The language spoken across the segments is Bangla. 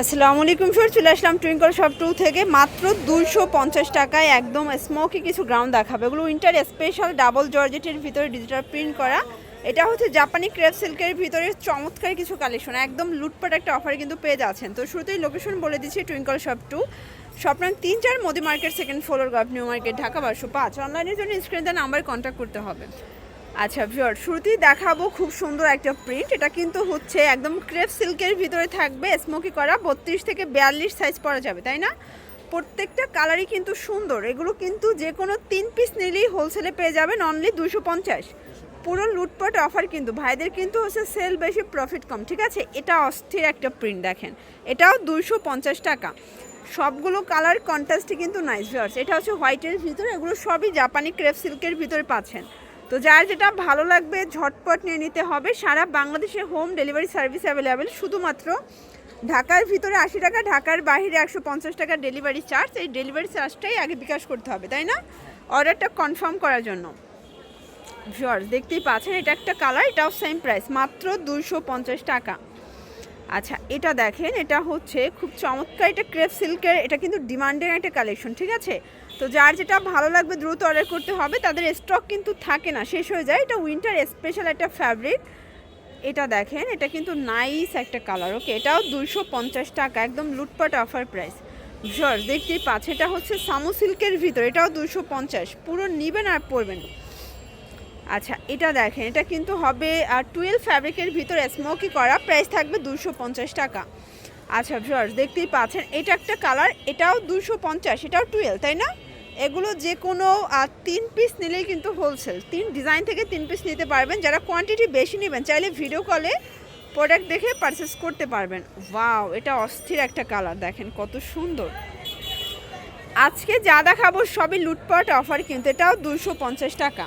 আসসালামু আলাইকুম ফির চলে আসলাম টুইঙ্কল শপ টু থেকে। মাত্র দুইশো পঞ্চাশ টাকায় একদম স্মোকি কিছু গ্রাউন্ড দেখাবে। এগুলো উইন্টার স্পেশাল ডাবল জর্জেটের ভিতরে ডিজিটাল প্রিন্ট করা। এটা হচ্ছে জাপানি ক্রেপ সিল্কের ভিতরে চমৎকার কিছু কালেকশন একদম লুটপাট একটা অফার কিন্তু পেয়ে যাচ্ছেন। তো শুরুতেই লোকেশন বলে দিচ্ছি টুইঙ্কল শপ টু শপ নাম তিন চার মোদি মার্কেট সেকেন্ড ফ্লোর গভ নিউ মার্কেট ঢাকা বারোশো পাঁচ। অনলাইনের জন্য স্ক্রিনে নাম্বার কন্ট্যাক্ট করতে হবে। আচ্ছা ভিওর শুরুতেই দেখাবো খুব সুন্দর একটা প্রিন্ট এটা কিন্তু হচ্ছে একদম ক্রেপ সিল্কের ভিতরে থাকবে স্মোকি করা, বত্রিশ থেকে বিয়াল্লিশ সাইজ পরা যাবে, তাই না? প্রত্যেকটা কালারই কিন্তু সুন্দর, এগুলো কিন্তু যে কোনো তিন পিস নিলেই হোলসেলে পেয়ে যাবেন অনলি দুশো পঞ্চাশ। পুরো লুটপাট অফার কিন্তু, ভাইদের কিন্তু হচ্ছে সেল বেশি প্রফিট কম, ঠিক আছে? এটা অস্থির একটা প্রিন্ট দেখেন। এটাও দুশো পঞ্চাশ টাকা। সবগুলো কালার কন্ট্রাস্টই কিন্তু নাইস ভিউয়ার্স। এটা হচ্ছে হোয়াইটের ভিতরে, এগুলো সবই জাপানি ক্রেপ সিল্কের ভিতরে পাচ্ছেন। তো যার যেটা ভালো লাগবে, ঝটপট নিয়ে নিতে হবে। সারা বাংলাদেশে হোম ডেলিভারি সার্ভিস অ্যাভেলেবেল শুধুমাত্র ঢাকার ভিতরে আশি টাকা, ঢাকার বাইরে একশো পঞ্চাশ টাকা ডেলিভারি চার্জ এই ডেলিভারি চার্জটাই আগে বিকাশ করতে হবে, তাই না? অর্ডারটা কনফার্ম করার জন্য। ভিউয়ার্স দেখতেই পাচ্ছেন, এটা একটা কালার এটাও সেম প্রাইস মাত্র দুশো পঞ্চাশ টাকা। আচ্ছা এটা দেখেন, এটা হচ্ছে খুব চমৎকার এটা ক্রেপ সিল্কের, এটা কিন্তু ডিমান্ডের একটা কালেকশন, ঠিক আছে? তো যার যেটা ভালো লাগবে দ্রুত অর্ডার করতে হবে, তাদের স্টক কিন্তু থাকে না, শেষ হয়ে যায়। এটা উইন্টার স্পেশাল একটা ফ্যাব্রিক এটা দেখেন, এটা কিন্তু নাইস একটা কালার ওকে এটাও দুইশো পঞ্চাশ টাকা, একদম লুটপাট অফার প্রাইস ভিউয়ার্স দেখতেই পাচ্ছে, এটা হচ্ছে সামু সিল্কের ভিতর, এটাও দুশো পঞ্চাশ। পুরো নিবেন আর পরবেন। আচ্ছা এটা দেখেন, এটা কিন্তু হবে টুয়েলভ ফ্যাব্রিকের ভিতরে স্মোকি করা প্রাইস থাকবে দুশো টাকা। আচ্ছা ভিউয়ার্স দেখতেই পাচ্ছেন, এটা একটা কালার এটাও দুশো পঞ্চাশ, এটাও টুয়েলভ, তাই না? এগুলো যে কোনো তিন পিস নিলেই কিন্তু হোলসেল তিন ডিজাইন থেকে তিন পিস নিতে পারবেন। যারা কোয়ান্টিটি বেশি নেবেন, চাইলে ভিডিও কলে প্রোডাক্ট দেখে পারচেস করতে পারবেন। ওয়াও এটা অস্থির একটা কালার দেখেন কত সুন্দর। আজকে যা দেখাবো সবই লুটপাট অফার কিন্তু এটাও দুশো টাকা।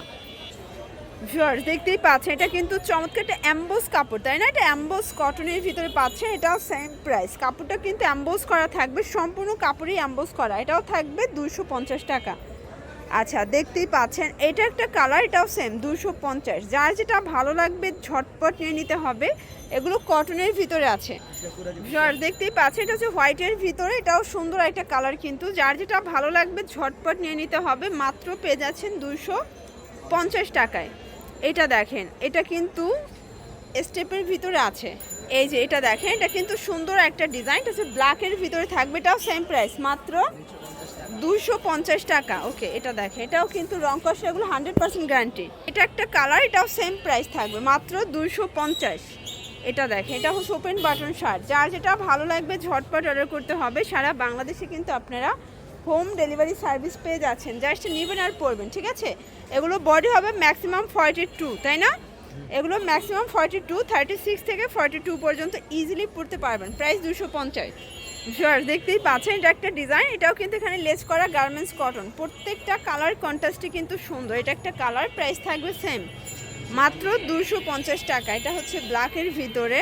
ভিউয়ার্স দেখতেই পাচ্ছেন, এটা কিন্তু চমৎকার একটা অ্যাম্বোস কাপড়, তাই না? এটা অ্যাম্বোস কটনের ভিতরে পাচ্ছেন এটাও সেম প্রাইস কাপড়টা কিন্তু অ্যাম্বোস করা থাকবে, সম্পূর্ণ কাপড়ই অ্যাম্বোস করা, এটাও থাকবে দুশো টাকা। আচ্ছা দেখতেই পাচ্ছেন, এটা একটা কালার এটাও সেম দুশো পঞ্চাশ। যার যেটা ভালো লাগবে, ঝটপট নিয়ে নিতে হবে, এগুলো কটনের ভিতরে আছে। দেখতেই পাচ্ছেন, এটা হচ্ছে হোয়াইটের ভিতরে, এটাও সুন্দর একটা কালার কিন্তু। যার যেটা ভালো লাগবে, ঝটপট নিয়ে নিতে হবে, মাত্র পেয়ে যাচ্ছেন দুশো পঞ্চাশ টাকায়। এটা দেখেন, এটা কিন্তু স্টেপের ভিতরে আছে। এই যে এটা দেখেন, এটা কিন্তু সুন্দর একটা ডিজাইন এটা হচ্ছে ব্ল্যাকের ভিতরে থাকবে, এটাও সেম প্রাইস মাত্র দুশো পঞ্চাশ টাকা। ওকে এটা দেখেন, এটাও কিন্তু রং কষা, এগুলো হান্ড্রেড পার্সেন্ট গ্যারান্টি এটা একটা কালার এটাও সেম প্রাইস থাকবে, মাত্র দুশো পঞ্চাশ। এটা দেখেন, এটা হচ্ছে ওপেন বাটন শার্ট যার যেটা ভালো লাগবে ঝটপট অর্ডার করতে হবে, সারা বাংলাদেশে কিন্তু আপনারা হোম ডেলিভারি সার্ভিস পেয়ে যাচ্ছেন। জাস্ট নেবেন আর পরবেন, ঠিক আছে? এগুলো বডি হবে ম্যাক্সিমাম ফর্টি টু তাই না? এগুলো maximum forty two thirty six থেকে ফর্টি টু পর্যন্ত ইজিলি পড়তে পারবেন। প্রাইস দুশো পঞ্চাশ। শিওর দেখতেই পাচ্ছেন, এটা একটা ডিজাইন এটাও কিন্তু এখানে লেস করা গার্মেন্টস কটন প্রত্যেকটা কালার কন্ট্রাস্টই কিন্তু সুন্দর, এটা একটা কালার প্রাইস থাকবে সেম মাত্র দুশো পঞ্চাশ টাকা, এটা হচ্ছে ব্ল্যাকের ভিতরে।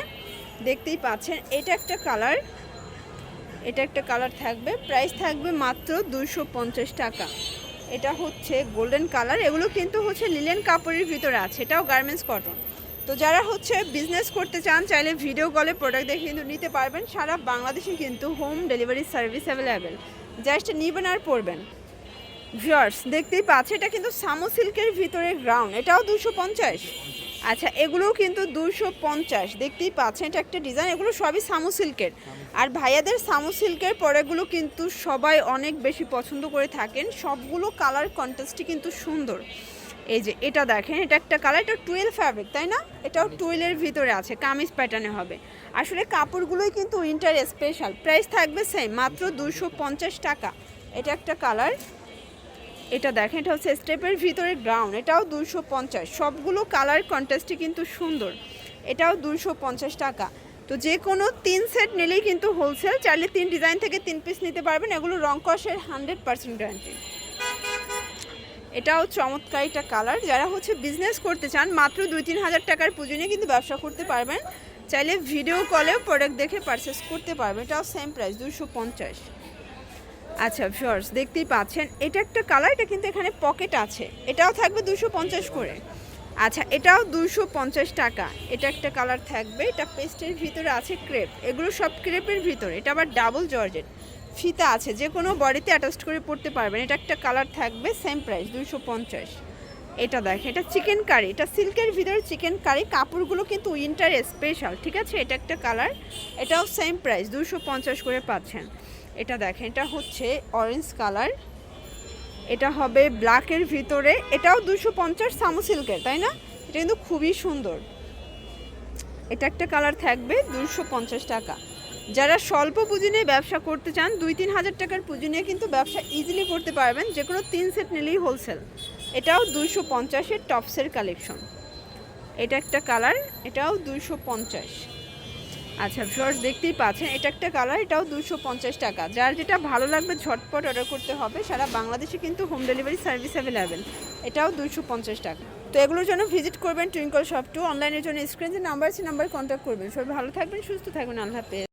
দেখতেই পাচ্ছেন, এটা একটা কালার এটা একটা কালার থাকবে। প্রাইস থাকবে মাত্র দুশো টাকা। এটা হচ্ছে গোল্ডেন কালার। এগুলো কিন্তু হচ্ছে লিলেন কাপড়ের ভিতরে আছে। এটাও গার্মেন্টস কটন। তো যারা হচ্ছে বিজনেস করতে চান, চাইলে ভিডিও কলে প্রোডাক্ট দেখে কিন্তু নিতে পারবেন। সারা বাংলাদেশে কিন্তু home delivery service available just নিবেন আর পড়বেন ভিউয়ার্স দেখতেই পাচ্ছে, এটা কিন্তু সামো সিল্কের ভিতরে গ্রাউন্ড এটাও দুশো পঞ্চাশ। আচ্ছা এগুলোও কিন্তু দুশো পঞ্চাশ। দেখতেই পাচ্ছেন, এটা একটা ডিজাইন, এগুলো সবই সামু সিল্কের। আর ভাইয়াদের সামু সিল্কের পরেগুলো কিন্তু সবাই অনেক বেশি পছন্দ করে থাকেন। সবগুলো কালার কন্টেস্টই কিন্তু সুন্দর। এই যে, এটা দেখেন, এটা একটা কালার, এটা টুয়েলভ ফ্যাব্রিক, তাই না? এটাও টুয়েলের ভিতরে আছে, কামিজ প্যাটার্নে হবে। আসলে কাপড়গুলোই কিন্তু উইন্টার স্পেশাল প্রাইস থাকবে সেম মাত্র দুশো টাকা। এটা একটা কালার। এটা দেখেন, এটা হচ্ছে স্টেপের ভিতরে গ্রাউন্ড এটাও দুশো পঞ্চাশ। সবগুলো কালার কন্ট্রাস্টই কিন্তু সুন্দর। এটাও দুশো পঞ্চাশ টাকা। তো যে কোনো তিন সেট নিলেই কিন্তু হোলসেল চাইলে তিন ডিজাইন থেকে তিন পিস নিতে পারবেন। এগুলো রং কষের হান্ড্রেড পার্সেন্ট গ্যারান্টি এটাও চমৎকার একটা কালার যারা হচ্ছে বিজনেস করতে চান, মাত্র দুই তিন হাজার টাকার পুজো নিয়ে কিন্তু ব্যবসা করতে পারবেন। চাইলে ভিডিও কলেও প্রোডাক্ট দেখে পারচেস করতে পারবেন। এটাও সেম প্রাইস দুশো পঞ্চাশ। আচ্ছা ভিউয়ার্স দেখতেই পাচ্ছেন, এটা একটা কালার এটা কিন্তু এখানে পকেট আছে। এটাও থাকবে দুশো পঞ্চাশ করে। আচ্ছা এটাও দুশো পঞ্চাশ টাকা। এটা একটা কালার থাকবে, এটা পেস্টের ভিতরে আছে ক্রেপ এগুলো সব ক্রেপের ভিতরে। এটা আবার ডাবল জর্জেট। ফিতা আছে, যে কোনো বডিতে অ্যাটাচ করে পড়তে পারবেন। এটা একটা কালার থাকবে সেম প্রাইস দুশো পঞ্চাশ। এটা দেখেন এটা চিকেন কারি এটা সিল্কের ভিতরে চিকেন কারি কাপড়গুলো কিন্তু উইন্টার স্পেশাল ঠিক আছে? এটা একটা কালার এটাও সেম প্রাইস দুশো পঞ্চাশ করে পাচ্ছেন। এটা দেখেন, এটা হচ্ছে অরেঞ্জ কালার এটা হবে ব্ল্যাকের ভিতরে, এটাও দুশো পঞ্চাশ সামু সিল্কের, তাই না? এটা কিন্তু খুবই সুন্দর। এটা একটা কালার থাকবে দুশো পঞ্চাশ টাকা। যারা স্বল্প পুঁজি নিয়ে ব্যবসা করতে চান, দুই তিন হাজার টাকার পুঁজি নিয়ে কিন্তু ব্যবসা ইজিলি করতে পারবেন, যে কোনো তিন সেট নিলেই হোলসেল এটাও দুইশো পঞ্চাশের টপসের কালেকশন এটা একটা কালার এটাও দুইশো পঞ্চাশ। আচ্ছা ভিউয়ার্স দেখতেই পাচ্ছেন, এটা একটা কালার এটাও দুশো টাকা। যার যেটা ভালো লাগবে, ঝটপট অর্ডার করতে হবে। সারা বাংলাদেশে কিন্তু হোম ডেলিভারি সার্ভিস অ্যাভেলেবেল এটাও দুশো টাকা। তো এগুলোর জন্য ভিজিট করবেন টুইঙ্কল শপ টু অনলাইনের জন্য স্ক্রিন যে নাম্বার আছে নাম্বার কন্ট্যাক্ট করবেন। সবাই ভালো থাকবেন, সুস্থ থাকবেন। আল্লাহ হাফেজ।